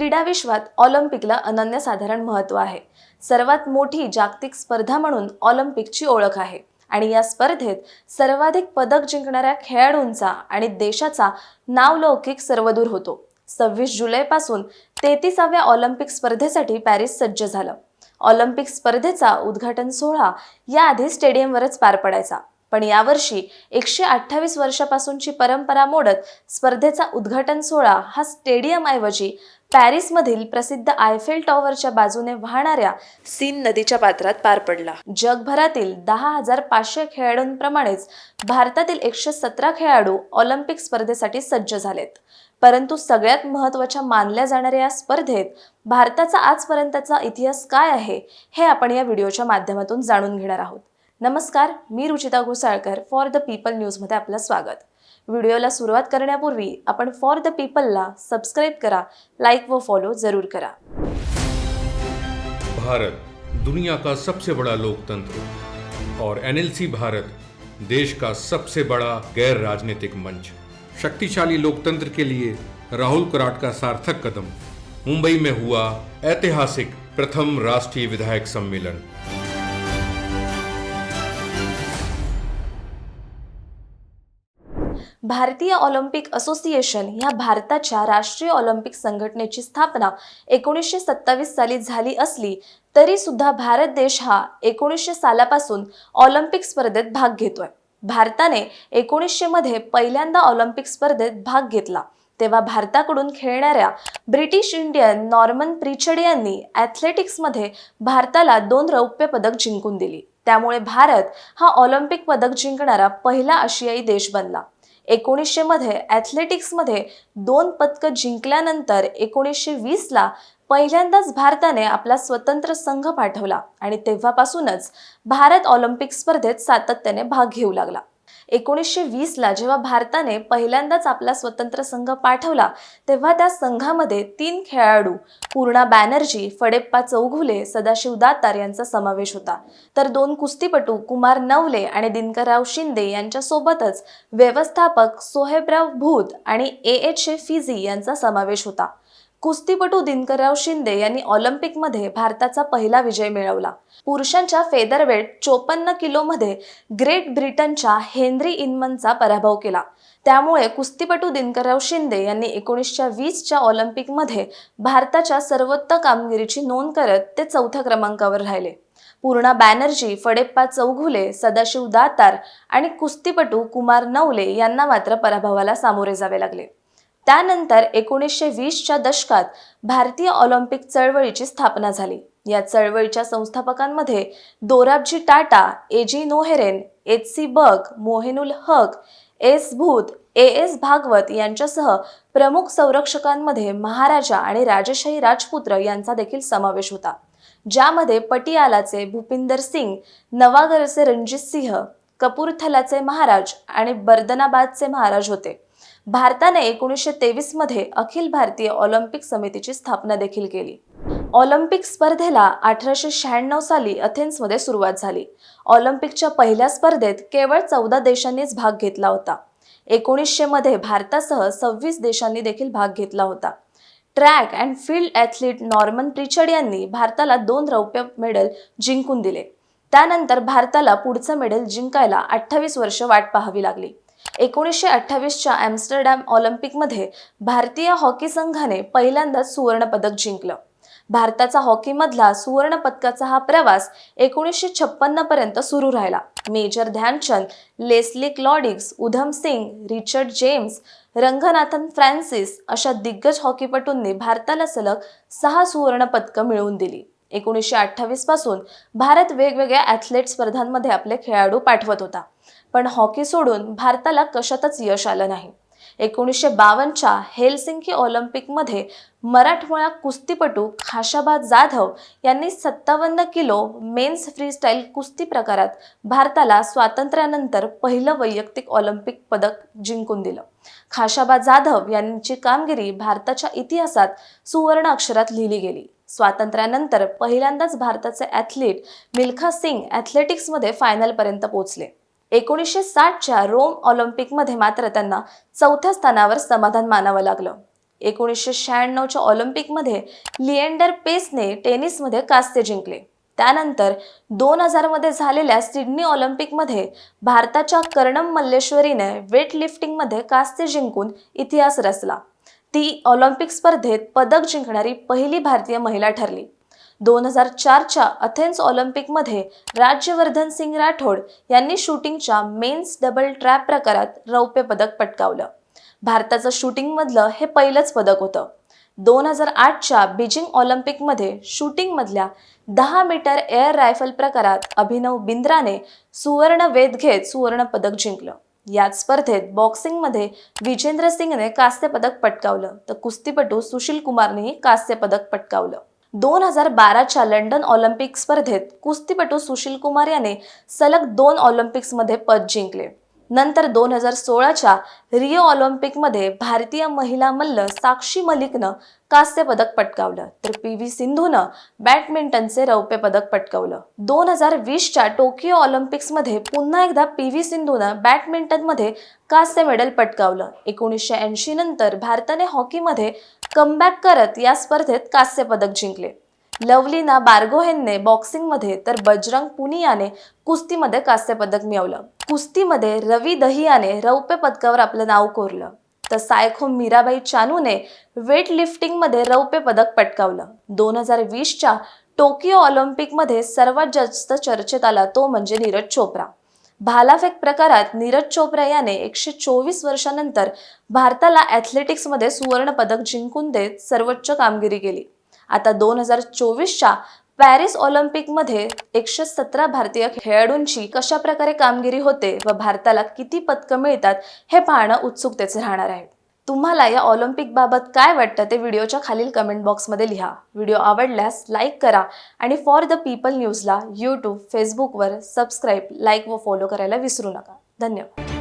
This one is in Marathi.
क्रीडा विश्वात ऑलिम्पिकला अनन्यसाधारण महत्त्व आहे. सर्वात मोठी जागतिक स्पर्धा म्हणून ऑलिम्पिकची ओळख आहे. आणि या स्पर्धेत सर्वाधिक पदक जिंकणाऱ्या खेळाडूंचा आणि देशाचा नावलौकिक सर्वदूर होतो. सव्वीस जुलैपासून तेहतीसाव्या ऑलिम्पिक स्पर्धेसाठी पॅरिस सज्ज झालं. ऑलिम्पिक स्पर्धेचा उद्घाटन सोहळा याआधी स्टेडियमवरच पार पडायचा. पण यावर्षी एकशे अठ्ठावीस वर्षापासूनची परंपरा मोडत स्पर्धेचा उद्घाटन सोहळा हा स्टेडियमऐवजी पॅरिसमधील प्रसिद्ध आयफेल टॉवरच्या बाजूने वाहणाऱ्या सीन नदीच्या पात्रात पार पडला. जगभरातील दहा हजार पाचशे खेळाडूंप्रमाणेच भारतातील एकशे सतरा खेळाडू ऑलिम्पिक स्पर्धेसाठी सज्ज झालेत. परंतु सगळ्यात महत्त्वाच्या मानल्या जाणाऱ्या या स्पर्धेत भारताचा आजपर्यंतचा इतिहास काय आहे हे आपण या व्हिडिओच्या माध्यमातून जाणून घेणार आहोत. नमस्कार मी Ruchita Ghosalkar for the people न्यूजमध्ये आपलं स्वागत. व्हिडिओला सुरुवात करण्यापूर्वी आपण फॉर द पीपलला सबस्क्राईब करा लाईक व फॉलो ज़रूर करा. भारत, दुनिया का सबसे बड़ा लोकतंत्र और एनएलसी भारत, देश का सबसे बड़ा गैर राजनीतिक मंच। शक्तिशाली लोकतंत्र के लिए राहुल कराट का सार्थक कदम। मुंबई में हुआ ऐतिहासिक प्रथम राष्ट्रीय विधायक सम्मेलन। भारतीय ऑलिम्पिक असोसिएशन ह्या भारताच्या राष्ट्रीय ऑलिम्पिक संघटनेची स्थापना एकोणीसशे सत्तावीस साली झाली असली तरी सुद्धा भारत देश हा एकोणीसशे सालापासून ऑलिम्पिक स्पर्धेत भाग घेतोय. भारताने एकोणीसशे मध्ये पहिल्यांदा ऑलिम्पिक स्पर्धेत भाग घेतला. तेव्हा भारताकडून खेळणाऱ्या ब्रिटिश इंडियन नॉर्मन प्रिचड यांनी ॲथलेटिक्समध्ये भारताला दोन रौप्य पदक जिंकून दिली. त्यामुळे भारत हा ऑलिम्पिक पदक जिंकणारा पहिला आशियाई देश बनला. एकोणीसशे मध्ये ॲथलेटिक्समध्ये दोन पदकं जिंकल्यानंतर एकोणीसशे वीसला पहिल्यांदाच भारताने आपला स्वतंत्र संघ पाठवला. आणि तेव्हापासूनच भारत ऑलिम्पिक स्पर्धेत सातत्याने भाग घेऊ लागला. एकोणीसशे वीसला जेव्हा भारताने पहिल्यांदाच आपला स्वतंत्र संघ पाठवला तेव्हा त्या संघामध्ये तीन खेळाडू पूर्णा बॅनर्जी फडेप्पा चौघुले सदाशिव दातार यांचा समावेश होता. तर दोन कुस्तीपटू कुमार नवले आणि दिनकरराव शिंदे यांच्यासोबतच व्यवस्थापक सोहेबराव भूत आणि ए एच ए फिझी यांचा समावेश होता. कुस्तीपटू दिनकरराव शिंदे यांनी ऑलिम्पिकमध्ये भारताचा पहिला विजय मिळवला. पुरुषांच्या फेदरवेट चोपन्न किलोमध्ये ग्रेट ब्रिटनच्या हेनरी इनमनचा पराभव केला. त्यामुळे कुस्तीपटू दिनकरराव शिंदे यांनी एकोणीसशे वीसच्या ऑलिम्पिकमध्ये भारताच्या सर्वोत्तम कामगिरीची नोंद करत ते चौथ्या क्रमांकावर राहिले. पूर्णा बॅनर्जी फडेप्पा चौघुले सदाशिव दातार आणि कुस्तीपटू कुमार नवले यांना मात्र पराभवाला सामोरे जावे लागले. त्यानंतर एकोणीसशे वीसच्या दशकात भारतीय ऑलिम्पिक चळवळीची स्थापना झाली. या चळवळीच्या संस्थापकांमध्ये Dorabji Tata A G Noehren H C Buck Moinul Haq S Bhoot A S Bhagwat यांच्यासह प्रमुख संरक्षकांमध्ये महाराजा आणि राजशाही राजपुत्र यांचा देखील समावेश होता. ज्यामध्ये पटियालाचे भूपिंदर सिंग नवागरचे रणजित सिंह कपूरथलाचे महाराज आणि बर्दनाबादचे महाराज होते. भारताने एकोणीसशे तेवीसमध्ये अखिल भारतीय ऑलिम्पिक समितीची स्थापना देखील केली. ऑलिम्पिक स्पर्धेला अठराशे शहाण्णव साली अथेन्समध्ये सुरुवात झाली. ऑलिम्पिकच्या पहिल्या स्पर्धेत केवळ चौदा देशांनीच भाग घेतला होता. एकोणीसशे मध्ये भारतासह सव्वीस देशांनी देखील भाग घेतला होता. Track and field athlete Norman Pritchard यांनी भारताला दोन रौप्य मेडल जिंकून दिले. त्यानंतर भारताला पुढचं मेडल जिंकायला अठ्ठावीस वर्ष वाट पाहावी लागली. एकोणीसशे अठ्ठावीसच्या ॲम्स्टरडॅम ऑलिम्पिकमध्ये भारतीय हॉकी संघाने पहिल्यांदाच सुवर्णपदक जिंकलं. भारताचा हॉकीमधला सुवर्ण पदकाचा हा प्रवास एकोणीसशे छप्पन्न पर्यंत सुरू राहिला. Major Dhyan Chand Leslie Claudius Udham Singh Richard James Ranganathan Francis अशा दिग्गज हॉकीपटूंनी भारताला सलग सहा सुवर्ण पदकं मिळवून दिली. एकोणीसशे अठ्ठावीसपासून भारत वेगवेगळ्या ॲथलेट स्पर्धांमध्ये आपले खेळाडू पाठवत होता. पण हॉकी सोडून भारताला कशातच यश आलं नाही. एकोणीसशे बावन्नच्या हेलसिंकी ऑलिम्पिकमध्ये मराठमोळा कुस्तीपटू खाशाबा जाधव यांनी सत्तावन्न किलो मेन्स फ्रीस्टाईल कुस्ती प्रकारात भारताला स्वातंत्र्यानंतर पहिलं वैयक्तिक ऑलिम्पिक पदक जिंकून दिलं. खाशाबा जाधव यांची कामगिरी भारताच्या इतिहासात सुवर्ण अक्षरात लिहिली गेली. स्वातंत्र्यानंतर पहिल्यांदाच भारताचे ॲथलीट मिल्खा सिंग ॲथलेटिक्समध्ये फायनलपर्यंत पोहोचले. एकोणीसशे साठच्या रोम ऑलिम्पिकमध्ये मात्र त्यांना चौथ्या स्थानावर समाधान मानावं लागलं. एकोणीसशे शहाण्णवच्या ऑलिम्पिकमध्ये लिएंडर पेसने टेनिसमध्ये कांस्य जिंकले. त्यानंतर दोन हजारमध्ये झालेल्या सिडनी ऑलिम्पिकमध्ये भारताच्या कर्णम मल्लेश्वरीने वेट लिफ्टिंगमध्ये कांस्य जिंकून इतिहास रचला. ती ऑलिम्पिक स्पर्धेत पदक जिंकणारी पहिली भारतीय महिला ठरली. दोन हजार चारच्या अथेन्स ऑलिम्पिकमध्ये राज्यवर्धन सिंग राठोड यांनी शूटिंगच्या मेन्स डबल ट्रॅप प्रकारात रौप्य पदक पटकावलं. भारताचं शूटिंगमधलं हे पहिलंच पदक होतं. दोन हजार आठच्या बीजिंग ऑलिम्पिकमध्ये शूटिंगमधल्या दहा मीटर एअर रायफल प्रकारात अभिनव बिंद्राने सुवर्ण वेध घेत सुवर्ण पदक जिंकलं. याच स्पर्धेत बॉक्सिंगमध्ये विजेंद्र सिंगने कांस्य पदक पटकावलं. तर कुस्तीपटू सुशील कुमारनेही कांस्य पदक पटकावलं. दोन हजार बाराच्या लंडन ऑलिम्पिक स्पर्धेत कुस्तीपटू सुशील कुमार याने सलग दोन ऑलिम्पिक्समध्ये पद जिंकले. नंतर दोन हजार सोळाच्या रिओ ऑलिम्पिकमध्ये भारतीय महिला मल्ल साक्षी मलिकनं कांस्य पदक पटकावलं तर पी व्ही सिंधूनं बॅडमिंटनचे रौप्य पदक पटकावलं. दोन हजार वीसच्या टोकियो ऑलिम्पिक्समध्ये पुन्हा एकदा पी व्ही सिंधूनं बॅडमिंटनमध्ये कांस्य मेडल पटकावलं. एकोणीसशे ऐंशी नंतर भारताने हॉकीमध्ये कमबॅक करत या स्पर्धेत कांस्य पदक जिंकले. लवलीना बार्गोहेनने बॉक्सिंगमध्ये तर बजरंग पुनियाने कुस्तीमध्ये कांस्य पदक मिळवलं. कुस्तीमध्ये रवी दहियाने रौप्य पदकावर आपलं नाव कोरलं. तर सायखोम मीराबाई चानूने वेट लिफ्टिंगमध्ये रौप्य पदक पटकावलं. दोन हजार वीसच्या टोकियो ऑलिम्पिकमध्ये सर्वात जास्त चर्चेत आला तो म्हणजे नीरज चोप्रा. भालाफेक प्रकारात नीरज चोप्रा याने एकशे चोवीस वर्षानंतर भारताला ॲथलेटिक्समध्ये सुवर्ण पदक जिंकून देत सर्वोच्च कामगिरी केली. आता दोन हजार चोवीसच्या पॅरिस ऑलिम्पिकमध्ये एकशे सतरा भारतीय खेळाडूंची कशा प्रकारे कामगिरी होते व भारताला किती पदकं मिळतात हे पाहणं उत्सुकतेचे राहणार आहे. तुम्हाला या ऑलिम्पिकबाबत काय वाटतं ते व्हिडिओच्या खालील कमेंट बॉक्समध्ये लिहा. व्हिडिओ आवडल्यास लाईक करा आणि फॉर द पीपल न्यूजला यूट्यूब फेसबुकवर सबस्क्राईब लाईक व फॉलो करायला विसरू नका. धन्यवाद.